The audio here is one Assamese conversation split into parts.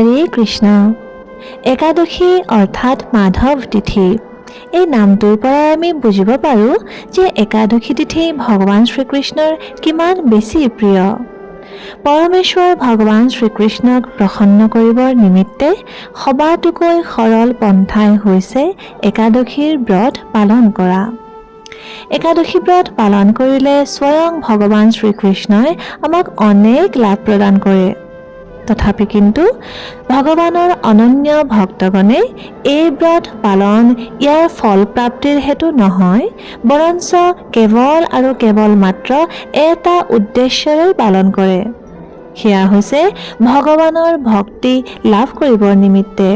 হৰে কৃষ্ণ। একাদশী অৰ্থাৎ মাধৱ তিথি। এই নামটোৰ পৰাই আমি বুজিব পাৰোঁ যে একাদশী তিথি ভগৱান শ্ৰীকৃষ্ণৰ কিমান বেছি প্ৰিয়। পৰমেশ্বৰ ভগৱান শ্ৰীকৃষ্ণক প্ৰসন্ন কৰিবৰ নিমিত্তে সবাতোকৈ সৰল পন্থাই হৈছে একাদশীৰ ব্ৰত পালন কৰা। একাদশী ব্ৰত পালন কৰিলে স্বয়ং ভগৱান শ্ৰীকৃষ্ণই আমাক অনেক লাভ প্ৰদান কৰে। তথাপি কিন্তু ভগৱানৰ অনন্য ভক্তগণে এই ব্ৰত পালন ইয়াৰ ফল প্ৰাপ্তিৰ হেতু নহয়, বৰঞ্চ কেৱল আৰু কেৱল মাত্ৰ এটা উদ্দেশ্যৰে পালন কৰে। সেয়া হৈছে ভগৱানৰ ভক্তি লাভ কৰিবৰ নিমিত্তে।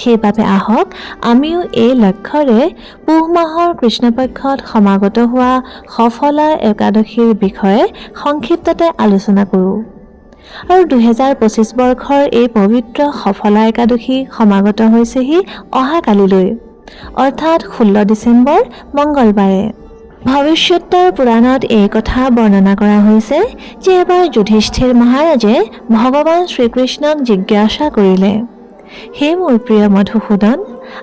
সেইবাবে আহক আমিও এই লক্ষ্যৰে পুহ মাহৰ কৃষ্ণপক্ষত সমাগত হোৱা সফলা একাদশীৰ বিষয়ে সংক্ষিপ্ততে আলোচনা কৰোঁ। আৰু দুহেজাৰ পঁচিছ বৰ্ষৰ এই পবিত্ৰ সফলা একাদশী সমাগত হৈছেহি অহাকালিলৈ অৰ্থাৎ ষোল্ল ডিচেম্বৰ মঙলবাৰে ভৱিষ্যতৰ পুৰাণত এই কথা বৰ্ণনা কৰা হৈছে যে এবাৰ যুধিষ্ঠিৰ মহাৰাজে ভগৱান শ্ৰীকৃষ্ণক জিজ্ঞাসা কৰিলে হে মোৰ প্ৰিয় মধুসূদন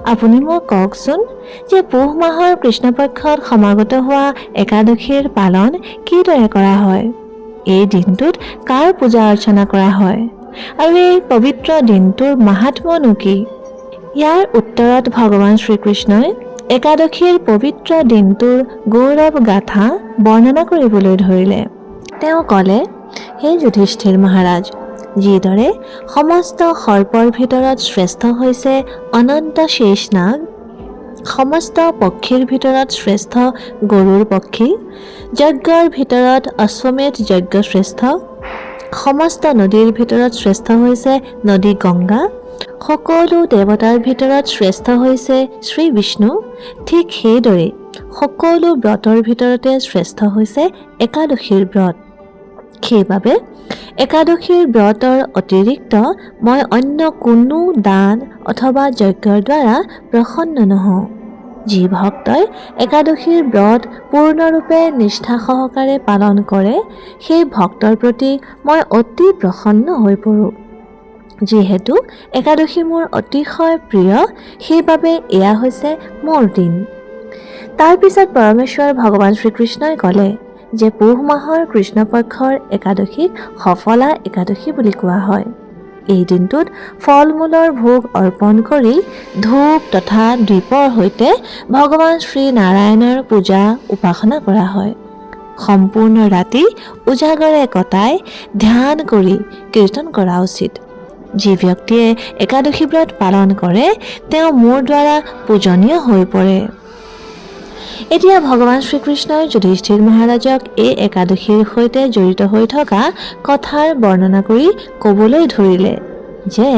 আপুনি মোক কওকচোন যে পুহ মাহৰ কৃষ্ণপক্ষত সমাগত হোৱা একাদশীৰ পালন কিদৰে কৰা হয়? এই দিনটোত কাৰ পূজা অৰ্চনা কৰা হয়? আৰু এই পবিত্ৰ দিনটোৰ মাহাত্ম্যনো কি? ইয়াৰ উত্তৰত ভগৱান শ্ৰীকৃষ্ণই একাদশীৰ পবিত্ৰ দিনটোৰ গৌৰৱ গাথা বৰ্ণনা কৰিবলৈ ধৰিলে। তেওঁ ক'লে, হে যুধিষ্ঠিৰ মহাৰাজ, যিদৰে সমস্ত সৰ্পৰ ভিতৰত শ্ৰেষ্ঠ হৈছে অনন্ত শেষ নাগ সমস্ত পক্ষীৰ ভিতৰত শ্ৰেষ্ঠ গৰুৰ পক্ষী যজ্ঞৰ ভিতৰত অশ্বমেধ যজ্ঞ শ্ৰেষ্ঠ সমস্ত নদীৰ ভিতৰত শ্ৰেষ্ঠ হৈছে নদী গংগা সকলো দেৱতাৰ ভিতৰত শ্ৰেষ্ঠ হৈছে শ্ৰী বিষ্ণু ঠিক সেইদৰে সকলো ব্ৰতৰ ভিতৰতে শ্ৰেষ্ঠ হৈছে একাদশীৰ ব্ৰত। সেইবাবে একাদশীৰ ব্ৰতৰ অতিৰিক্ত মই অন্য কোনো দান অথবা যজ্ঞৰ দ্বাৰা প্ৰসন্ন নহওঁ। যি ভক্তই একাদশীৰ ব্ৰত পূৰ্ণৰূপে নিষ্ঠা সহকাৰে পালন কৰে সেই ভক্তৰ প্ৰতি মই অতি প্ৰসন্ন হৈ পৰোঁ। যিহেতু একাদশী মোৰ অতিশয় প্ৰিয় সেইবাবে এয়া হৈছে মোৰ দিন। তাৰপিছত পৰমেশ্বৰ ভগৱান শ্ৰীকৃষ্ণই ক'লে যে পুহ মাহৰ কৃষ্ণপক্ষৰ একাদশীক সফলা একাদশী বুলি কোৱা হয়। এই দিনটোত ফল মূলৰ ভোগ অৰ্পণ কৰি ধূপ তথা দ্বীপৰ সৈতে ভগৱান শ্ৰী নাৰায়ণৰ পূজা উপাসনা কৰা হয়। সম্পূৰ্ণ ৰাতি উজাগৰে কটাই ধ্যান কৰি কীৰ্তন কৰা উচিত। যি ব্যক্তিয়ে একাদশী ব্ৰত পালন কৰে তেওঁ মোৰ দ্বাৰা পূজনীয় হৈ পৰে। এতিয়া ভগৱান শ্ৰীকৃষ্ণই যুধিষ্ঠিৰ মহাৰাজক এই একাদশীৰ সৈতে জড়িত হৈ থকা কথাৰ বৰ্ণনা কৰি ক'বলৈ ধৰিলে যে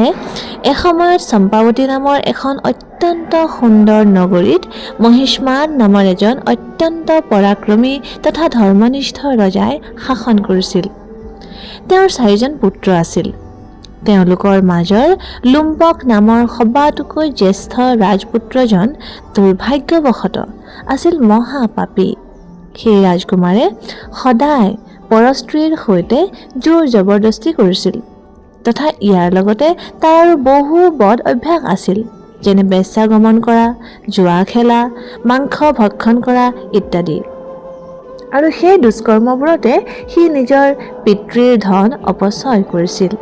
এসময়ত চম্পাৱতী নামৰ এখন অত্যন্ত সুন্দৰ নগৰীত মহিষ্মান নামৰ এজন অত্যন্ত পৰাক্ৰমী তথা ধৰ্মনিষ্ঠ ৰজাই শাসন কৰিছিল। তেওঁৰ চাৰিজন পুত্ৰ আছিল। তেওঁলোকৰ মাজৰ লুম্পক নামৰ সবাতোকৈ জ্যেষ্ঠ ৰাজপুত্ৰজন দুৰ্ভাগ্যবশতঃ আছিল মহাপাপী। সেই ৰাজকুমাৰে সদায় পৰস্ত্ৰীৰ সৈতে জোৰ জবৰদস্তি কৰিছিল। তথা ইয়াৰ লগতে তাৰ আৰু বহু বদ অভ্যাস আছিল যেনে বেশ্যা গমন কৰা জোৱা খেলা মাংস ভক্ষণ কৰা ইত্যাদি। আৰু সেই দুষ্কৰ্মবোৰতে সি নিজৰ পিতৃৰ ধন অপচয় কৰিছিল।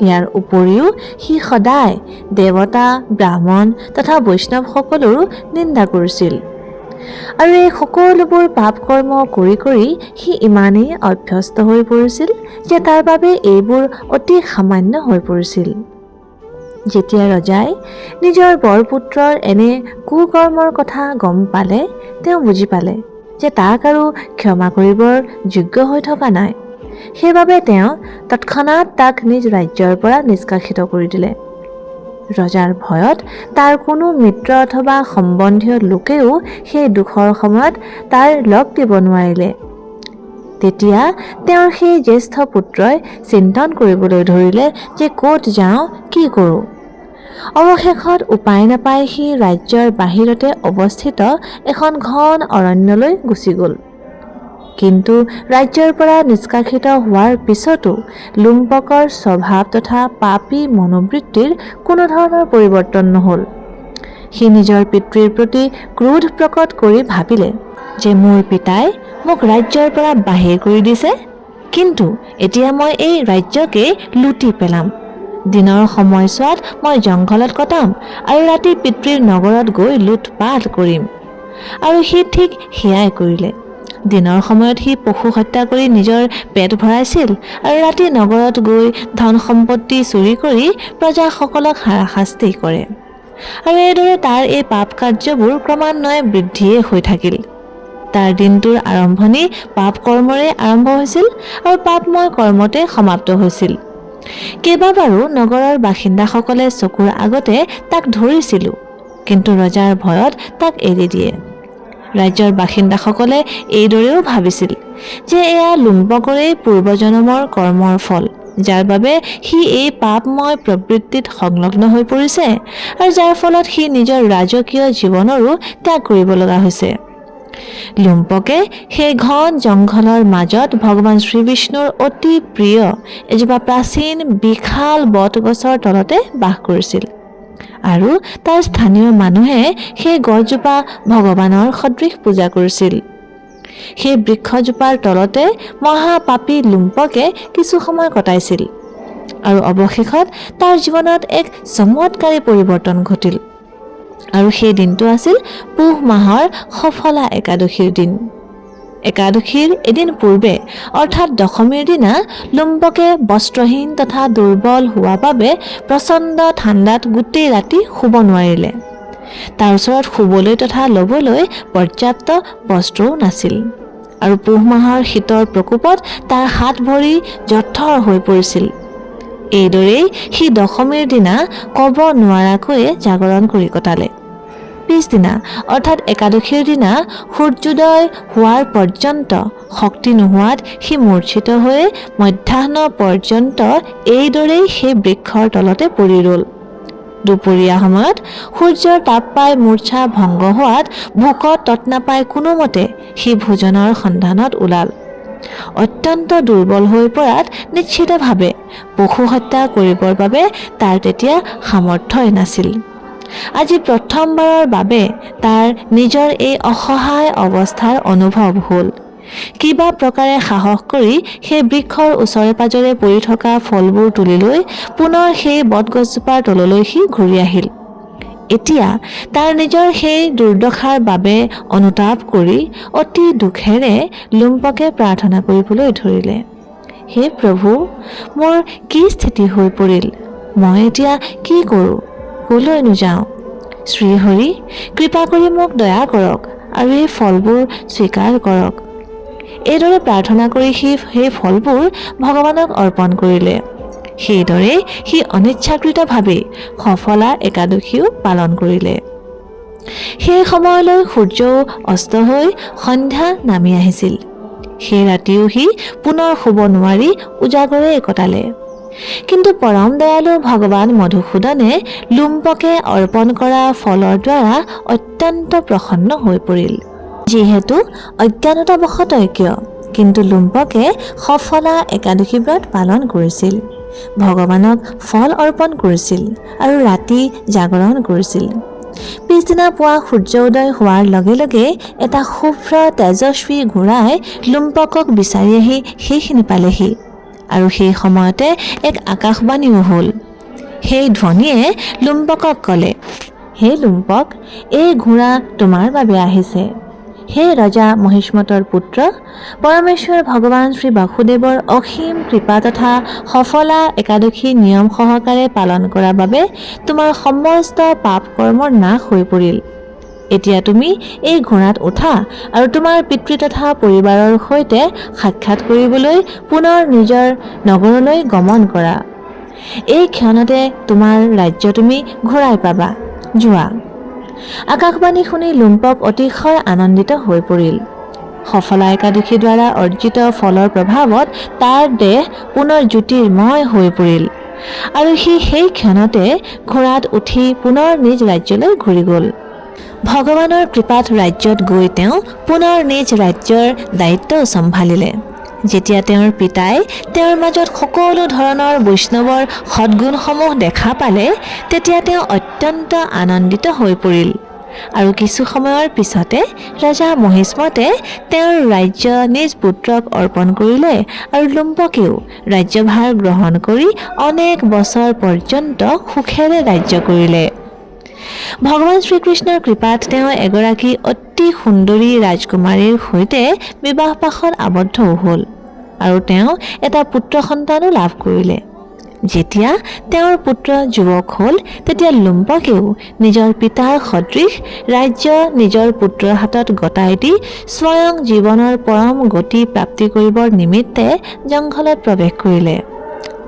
ইয়াৰ উপৰিও সি সদায় দেৱতা ব্ৰাহ্মণ তথা বৈষ্ণৱসকলৰো নিন্দা কৰিছিল। আৰু এই সকলোবোৰ পাপ কৰ্ম কৰি কৰি সি ইমানেই অভ্যস্ত হৈ পৰিছিল যে তাৰ বাবে এইবোৰ অতি সামান্য হৈ পৰিছিল। যেতিয়া ৰজাই নিজৰ বৰপুত্ৰৰ এনে কুকৰ্মৰ কথা গম পালে তেওঁ বুজি পালে যে তাক আৰু ক্ষমা কৰিবৰ যোগ্য হৈ থকা নাই। সেইবাবে তেওঁ তৎক্ষণাত তাক নিজ ৰাজ্যৰ পৰা নিষ্কাশিত কৰি দিলে। ৰজাৰ ভয়ত তাৰ কোনো মিত্ৰ অথবা সম্বন্ধীয় লোকেও সেই দুখৰ সময়ত তাৰ লগ দিব নোৱাৰিলে। তেতিয়া তেওঁৰ সেই জ্যেষ্ঠ পুত্ৰই চিন্তন কৰিবলৈ ধৰিলে যে ক'ত যাওঁ কি কৰোঁ। অৱশেষত উপায় নাপাই সি ৰাজ্যৰ বাহিৰতে অৱস্থিত এখন ঘন অৰণ্যলৈ গুচি গ'ল। কিন্তু ৰাজ্যৰ পৰা নিষ্কাশিত হোৱাৰ পিছতো লুম্পকৰ স্বভাৱ তথা পাপী মনোবৃত্তিৰ কোনো ধৰণৰ পৰিৱৰ্তন নহ'ল। সি নিজৰ পিতৃৰ প্ৰতি ক্ৰোধ প্ৰকট কৰি ভাবিলে যে মোৰ পিতাই মোক ৰাজ্যৰ পৰা বাহিৰ কৰি দিছে। কিন্তু এতিয়া মই এই ৰাজ্যকেই লুটি পেলাম। দিনৰ সময়ছোৱাত মই জংঘলত কটাম আৰু ৰাতি পিতৃৰ নগৰত গৈ লুটপাট কৰিম। আৰু সি ঠিক সেয়াই কৰিলে। দিনৰ সময়ত সি পশু হত্যা কৰি নিজৰ পেট ভৰাইছিল আৰু ৰাতি নগৰত গৈ ধন সম্পত্তি চুৰি কৰি প্ৰজাসকলক হাৰাশাস্তি কৰে। আৰু এইদৰে তাৰ এই পাপ কাৰ্যবোৰ ক্ৰমান্বয়ে বৃদ্ধিয়ে হৈ থাকিল। তাৰ দিনটোৰ আৰম্ভণি পাপ কৰ্মৰে আৰম্ভ হৈছিল আৰু পাপময় কৰ্মতে সমাপ্ত হৈছিল। কেইবাবাৰো নগৰৰ বাসিন্দাসকলে চকুৰ আগতে তাক ধৰিছিলোঁ কিন্তু ৰজাৰ ভয়ত তাক এৰি দিয়ে। ৰাজ্যৰ বাসিন্দাসকলে এইদৰেও ভাবিছিল যে এয়া লুম্পকৰেই পূৰ্বজন্মৰ কৰ্মৰ ফল যাৰ বাবে সি এই পাপময় প্ৰবৃত্তিত সংলগ্ন হৈ পৰিছে আৰু যাৰ ফলত সি নিজৰ ৰাজকীয় জীৱনৰো ত্যাগ কৰিব লগা হৈছে। লুম্পকে সেই ঘন জংঘলৰ মাজত ভগৱান শ্ৰীবিষ্ণুৰ অতি প্ৰিয় এজোপা প্ৰাচীন বিশাল বটগছৰ তলতে বাস কৰিছিল। আৰু তাৰ স্থানীয় মানুহে সেই গছজোপা ভগৱানৰ সদৃশ পূজা কৰিছিল। সেই বৃক্ষজোপাৰ তলতে মহাপাপী লুম্পকে কিছু সময় কটাইছিল আৰু অৱশেষত তাৰ জীৱনত এক চমৎকাৰী পৰিৱৰ্তন ঘটিল। আৰু সেই দিনটো আছিল পুহ মাহৰ সফলা একাদশীৰ দিন। একাদশীৰ এদিন পূৰ্বে, অৰ্থাৎ দশমীৰ দিনা, লুম্বকে বস্ত্ৰহীন তথা দুৰ্বল হোৱা বাবে প্ৰচণ্ড ঠাণ্ডাত গোটেই ৰাতি শুব নোৱাৰিলে। তাৰ ওচৰত শুবলৈ তথা ল'বলৈ পৰ্যাপ্ত বস্ত্ৰও নাছিল। আৰু পুহ মাহৰ শীতৰ প্ৰকোপত তাৰ হাত ভৰি জঠৰ হৈ পৰিছিল। এইদৰেই সি দশমীৰ দিনা ক'ব নোৱাৰাকৈয়ে জাগৰণ কৰি কটালে। পিছদিনা, অৰ্থাৎ একাদশীৰ দিনা, সূৰ্যোদয় হোৱাৰ পৰ্যন্ত, শক্তি নোহোৱাত সি মূৰ্ছিত হৈ মধ্যাহ্ন পৰ্যন্ত এইদৰেই সেই বৃক্ষৰ তলতে পৰি ৰ'ল। দুপৰীয়া সময়ত সূৰ্যৰ তাপ পাই মূৰ্ছা ভংগ হোৱাত ভোকত তত নাপাই কোনোমতে সি ভোজনৰ সন্ধানত ওলাল। অত্যন্ত দুৰ্বল হৈ পৰাত নিশ্চিতভাৱে পশু হত্যা কৰিবৰ বাবে তাৰ তেতিয়া সামৰ্থ্যই নাছিল। আজি প্ৰথমবাৰৰ বাবে তাৰ নিজৰ এই অসহায় অৱস্থাৰ অনুভৱ হ'ল। কিবা প্ৰকাৰে সাহস কৰি সেই বৃক্ষৰ ওচৰে পাজৰে পৰি থকা ফলবোৰ তুলি লৈ পুনৰ সেই বটগছজোপাৰ তললৈ সি ঘূৰি আহিল। এতিয়া তাৰ নিজৰ সেই দুৰ্দশাৰ বাবে অনুতাপ কৰি অতি দুখেৰে লুম্পকে প্ৰাৰ্থনা কৰিবলৈ ধৰিলে। হে প্ৰভু মোৰ কি স্থিতি হৈ পৰিল? মই এতিয়া কি কৰোঁ? কলৈনো যাওঁ শ্ৰীহৰি কৃপা কৰি মোক দয়া কৰক আৰু এই ফলবোৰ স্বীকাৰ কৰক। এইদৰে প্ৰাৰ্থনা কৰি সি সেই ফলবোৰ ভগৱানক অৰ্পণ কৰিলে। সেইদৰে সি অনিচ্ছাকৃতভাৱে সফলা একাদশীও পালন কৰিলে। সেই সময়লৈ সূৰ্যও অস্ত হৈ সন্ধ্যা নামি আহিছিল। সেই ৰাতিও সি পুনৰ শুব নোৱাৰি উজাগৰে কটালে কিন্তু পৰম দয়ালু ভগৱান মধুসূদনে লুম্পকে অৰ্পণ কৰা ফলৰ দ্বাৰা অত্যন্ত প্ৰসন্ন হৈ পৰিল। যিহেতু অজ্ঞানতাবশতঃ কিয়? কিন্তু লুম্পকে সফলা একাদশী ব্ৰত পালন কৰিছিল। ভগৱানক ফল অৰ্পণ কৰিছিল আৰু ৰাতি জাগৰণ কৰিছিল। পিছদিনা পুৱা সূৰ্য উদয় হোৱাৰ লগে লগে এটা শুভ্ৰ তেজস্বী ঘোঁৰাই লুম্পকক বিচাৰি আহি সেইখিনি পালেহি। আৰু সেই সময়তে এক আকাশবাণীও হ'ল। সেই ধ্বনিয়ে লুম্পকক ক'লে, হে লুম্পক এই ঘোঁৰা তোমাৰ বাবে আহিছে। হে ৰজা মহিষ্মতৰ পুত্ৰ, পৰমেশ্বৰ ভগৱান শ্ৰী বাসুদেৱৰ অসীম কৃপা তথা সফলা একাদশী নিয়ম সহকাৰে পালন কৰাৰ বাবে তোমাৰ সমস্ত পাপ কৰ্মৰ নাশ হৈ পৰিল। এতিয়া তুমি এই ঘোঁৰাত উঠা আৰু তোমাৰ পিতৃ তথা পৰিবাৰৰ সৈতে সাক্ষাৎ কৰিবলৈ পুনৰ নিজৰ নগৰলৈ গমন কৰা। এই ক্ষণতে তোমাৰ ৰাজ্য তুমি ঘূৰাই পাবা। যোৱা। আকাশবাণী শুনি লুম্পক অতিশয় আনন্দিত হৈ পৰিল। সফলা একাদশীৰ দ্বাৰা অৰ্জিত ফলৰ প্ৰভাৱত তাৰ দেহ পুনৰ জ্যোতিৰ্ময় হৈ পৰিল আৰু সি সেই ক্ষণতে ঘোঁৰাত উঠি পুনৰ নিজ ৰাজ্যলৈ ঘূৰি গ'ল। ভগৱানৰ কৃপাত ৰাজ্যত গৈ তেওঁ পুনৰ নিজ ৰাজ্যৰ দায়িত্ব চম্ভালিলে। যেতিয়া তেওঁৰ পিতাই তেওঁৰ মাজত সকলো ধৰণৰ বৈষ্ণৱৰ সদ্গুণসমূহ দেখা পালে তেতিয়া তেওঁ অত্যন্ত আনন্দিত হৈ পৰিল। আৰু কিছু সময়ৰ পিছতে ৰজা মহিষ্মতে তেওঁৰ ৰাজ্য নিজ পুত্ৰক অৰ্পণ কৰিলে আৰু লুম্পকেও ৰাজ্যভাৰ গ্ৰহণ কৰি অনেক বছৰ পৰ্যন্ত সুখেৰে ৰাজ্য কৰিলে। ভগৱান শ্ৰীকৃষ্ণৰ কৃপাত তেওঁ এগৰাকী অতি সুন্দৰী ৰাজকুমাৰীৰ সৈতে বিবাহপাশত আবদ্ধও হ'ল আৰু তেওঁ এটা পুত্ৰ সন্তানো লাভ কৰিলে। যেতিয়া তেওঁৰ পুত্ৰ যুৱক হ'ল তেতিয়া লুম্পকেও নিজৰ পিতাৰ সদৃশ ৰাজ্য নিজৰ পুত্ৰৰ হাতত গতাই দি স্বয়ং জীৱনৰ পৰম গতি প্ৰাপ্তি কৰিবৰ নিমিত্তে জংঘলত প্ৰৱেশ কৰিলে।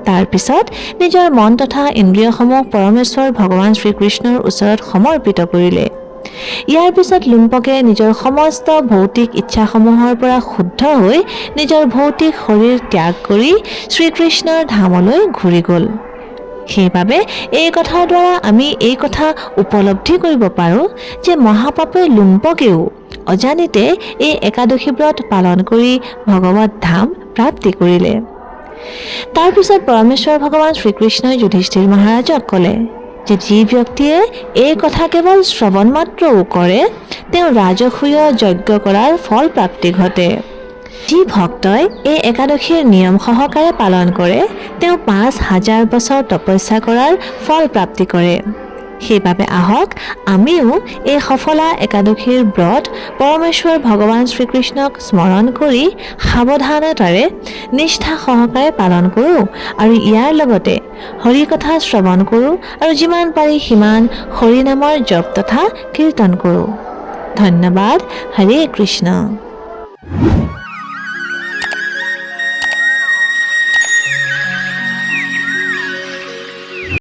তাৰ পিছত নিজৰ মন তথা ইন্দ্ৰিয়সমূহ পৰমেশ্বৰ ভগৱান শ্ৰীকৃষ্ণৰ ওচৰত সমৰ্পিত কৰিলে। ইয়াৰ পিছত লুম্পকে নিজৰ সমস্ত ভৌতিক ইচ্ছাসমূহৰ পৰা শুদ্ধ হৈ নিজৰ ভৌতিক শৰীৰ ত্যাগ কৰি শ্ৰীকৃষ্ণৰ ধামলৈ ঘূৰি গ'ল। সেইবাবে এই কথাৰ দ্বাৰা আমি এই কথা উপলব্ধি কৰিব পাৰোঁ যে মহাপাপে লুম্পকেও অজানিতে এই একাদশী ব্ৰত পালন কৰি ভগৱত ধাম প্ৰাপ্তি কৰিলে। তাৰপিছত পৰমেশ্বৰ ভগৱান শ্ৰীকৃষ্ণই যুধিষ্ঠিৰ মহাৰাজক ক'লে যে যি ব্যক্তিয়ে এই কথা কেৱল শ্ৰৱণ মাত্ৰও কৰে, তেওঁ ৰাজসূয় যজ্ঞ কৰাৰ ফল প্ৰাপ্তি ঘটে। যি ভক্তই এই একাদশীৰ নিয়ম সহকাৰে পালন কৰে, তেওঁ পাঁচ হাজাৰ বছৰ তপস্যা কৰাৰ ফল প্ৰাপ্তি কৰে। সেইবাবে আহক আমিও এই সফলা একাদশীৰ ব্ৰত পৰমেশ্বৰ ভগৱান শ্ৰীকৃষ্ণক স্মৰণ কৰি সাৱধানতাৰে নিষ্ঠা সহকাৰে পালন কৰোঁ আৰু ইয়াৰ লগতে হৰি কথা শ্ৰৱণ কৰোঁ আৰু যিমান পাৰি সিমান হৰি নামৰ জপ তথা কীৰ্তন কৰোঁ। ধন্যবাদ। হৰে কৃষ্ণ।